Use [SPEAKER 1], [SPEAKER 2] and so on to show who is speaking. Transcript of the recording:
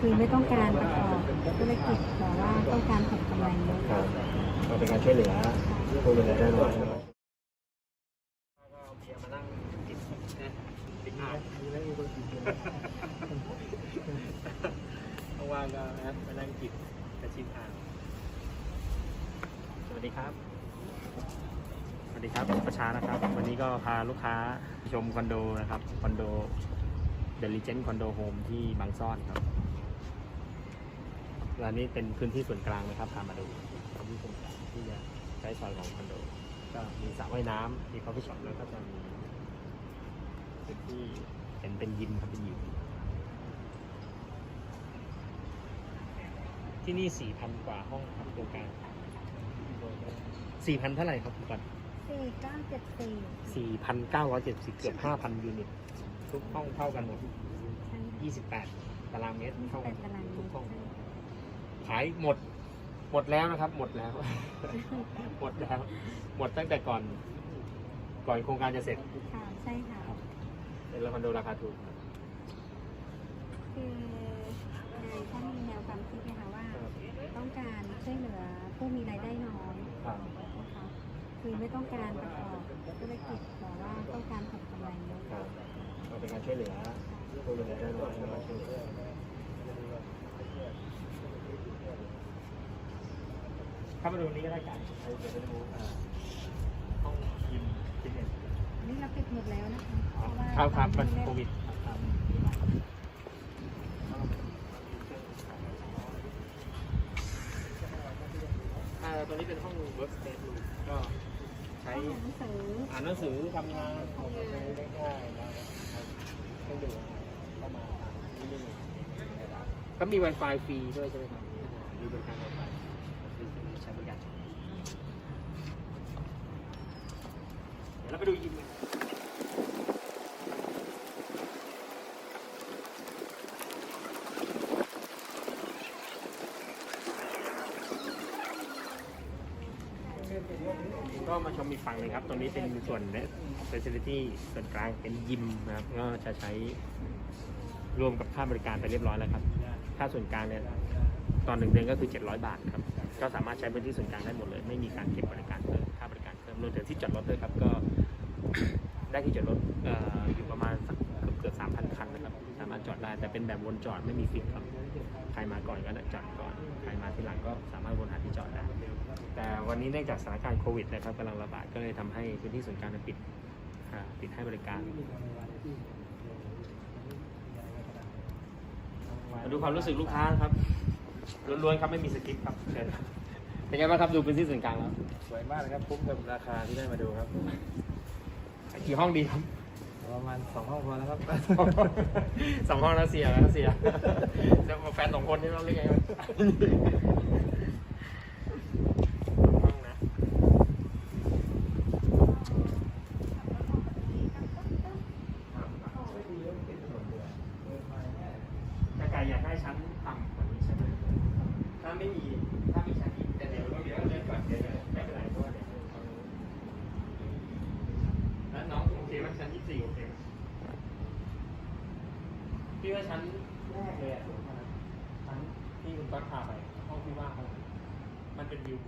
[SPEAKER 1] คือไม่ต้องการประกอบธุรกิจแต่ว่าต้องการผลกำไรเยอะ
[SPEAKER 2] ครับก็เป็นการช่วยเหลือผู้มีรายได้น้อยก็เบียร์มานั่งกินนะกินอ่างว่างๆก็นะมานั่งกินกระชิมอ่างสวัสดีครับ สวัสดีครับประชานะครับ วันนี้ก็พาลูกค้าชมคอนโดนะครับคอนโด เดลิเจนคอนโดโฮมที่บางซ่อนครับร้านนี้เป็นพื้นที่ส่วนกลางนะครับพามาดูพื้นที่ส่วนกลางที่จะใช้ซอยของคอนโด ก็มีสระว่ายน้ำมีคอฟฟี่ช็อปแล้วก็จะมีพื้นที่เป็นเป็นยิมครับเป็นยิมที่นี่สี่พันกว่าห้องครับโครงการสี่พันเท่าไหร่ครับคุณก่อน
[SPEAKER 1] สี่เก้าเจ็ดสี่
[SPEAKER 2] 4,970เกือบ5,000ยูนิต ทุกห้องเท่ากันหมด
[SPEAKER 1] ใช่
[SPEAKER 2] 28 ตารางเมตร
[SPEAKER 1] ยี่สิ
[SPEAKER 2] เท่า
[SPEAKER 1] บแป
[SPEAKER 2] กัน
[SPEAKER 1] ดตารางเม
[SPEAKER 2] ทุก
[SPEAKER 1] ตร
[SPEAKER 2] ห้อง ขายหมด หมดแล้วนะครับ หมดแล้ว หมดแล้ว หมดตั้งแต่ก่อน ก่อนโครงการจะเสร็จ
[SPEAKER 1] ค่ะใช่ค่ะ
[SPEAKER 2] เป็นคอนโดราคาถูกครับ
[SPEAKER 1] คือนายท่านมีแนวความคิดนะคะว่าต้องการช่วยเหลือผู้มีรายได้น้อย
[SPEAKER 2] ครับ
[SPEAKER 1] นะคะคือไม่ต้องการประกอบธุรกิจแต่ว่าต้องการผลกำไรเยอะ
[SPEAKER 2] ครับ ก็เป็นการช่วยเหลือผู้มีรายได้น้อยนะครับเข้ามาดูนี้ก็ได้กันเดี๋ยวไปดูอ่าห้องยิมฟิตเนส
[SPEAKER 1] อันนี้เราปิดหมดแล้วนะคะเพราะว่า
[SPEAKER 2] ครับครับมัน
[SPEAKER 1] ตอ
[SPEAKER 2] โควิดครับอ่าตัวนี้เป็นห้อง work space room ก็ใช้
[SPEAKER 1] ห้องหนังสือ
[SPEAKER 2] อ่านหนังสือทำงานใช้ได้ง่ายนะครับเครื่องดื่มเข้ามาที่นี่ก็มี Wi-Fi ฟรีด้วยใช่ไหมครับมีบริการ Wi-Fi ฟรีใช้บริการเดี๋ยวเราไปดูยิมกัน ก็มาชมอีกฝั่งหนึงครับ ตรงนี้เป็นส่วน facility ส่วนกลางเป็นยิมนะครับ ก็จะใช้รวมกับค่าบริการไปเรียบร้อยแล้วครับ ค่าส่วนกลางเนี่ยตอนหนึ่งเดือนก็คือ 700 บาทครับ ก็สามารถใช้พื้นที่ส่วนกลางได้หมดเลย ไม่มีการเก็บบริการเพิ่มค่าบริการเพิ่มรวมถึงที่จอดรถด้วยครับ ก็ได้ที่จอดรถเอ่ออยู่ประมาณสัก เกือบเกือบสามพันคันนะครับ สามารถจอดได้แต่เป็นแบบวนจอดไม่มีฟิกครับ ใครมาก่อนก็จอดก่อน ใครมาทีหลังก็สามารถวนหาที่จอดได้ แต่วันนี้เนื่องจากสถานการณ์โควิดนะครับกำลังระบาดก็เลยทำให้พื้นที่ส่วนกลางปิดอ่าปิดให้บริการมาดูความรู้สึกลูกค้าครับล้วนๆครับไม่มีสคริปต์ครับเชิญครับเป็นไงบ้างครับดูพื้นที่ส่วนกลางแล้ว
[SPEAKER 3] สวยมากเลยครับคุ้มกับราคาที่ได้มาดูครับ
[SPEAKER 2] กี่ห้องดีครับ
[SPEAKER 3] ประมาณสองห้องพอแล้วครับ
[SPEAKER 2] สองห้องแล้วเสียแล้วเสียแล้วแฟนสองคนนี่เราเรียกไงวะสองห้องนะแต่ไก่อยากได้ชั้นต่ำกว่านี้ใช่ไหมถ้าไม่มีถ้ามีชั้นอีกแต่เดี๋ยวเราเดี๋ยวเล่นก่อนเดี๋ยไม่เป็นไรเพราะเดี๋ยวแล้วน้องโอเคไหมชั้นยี่สิบสี่โอเคไหม พี่ว่าชั้นแรกเลยอะชั้นที่คุณก๊อตพาไปห้องที่ว่างขามันเป็นวิว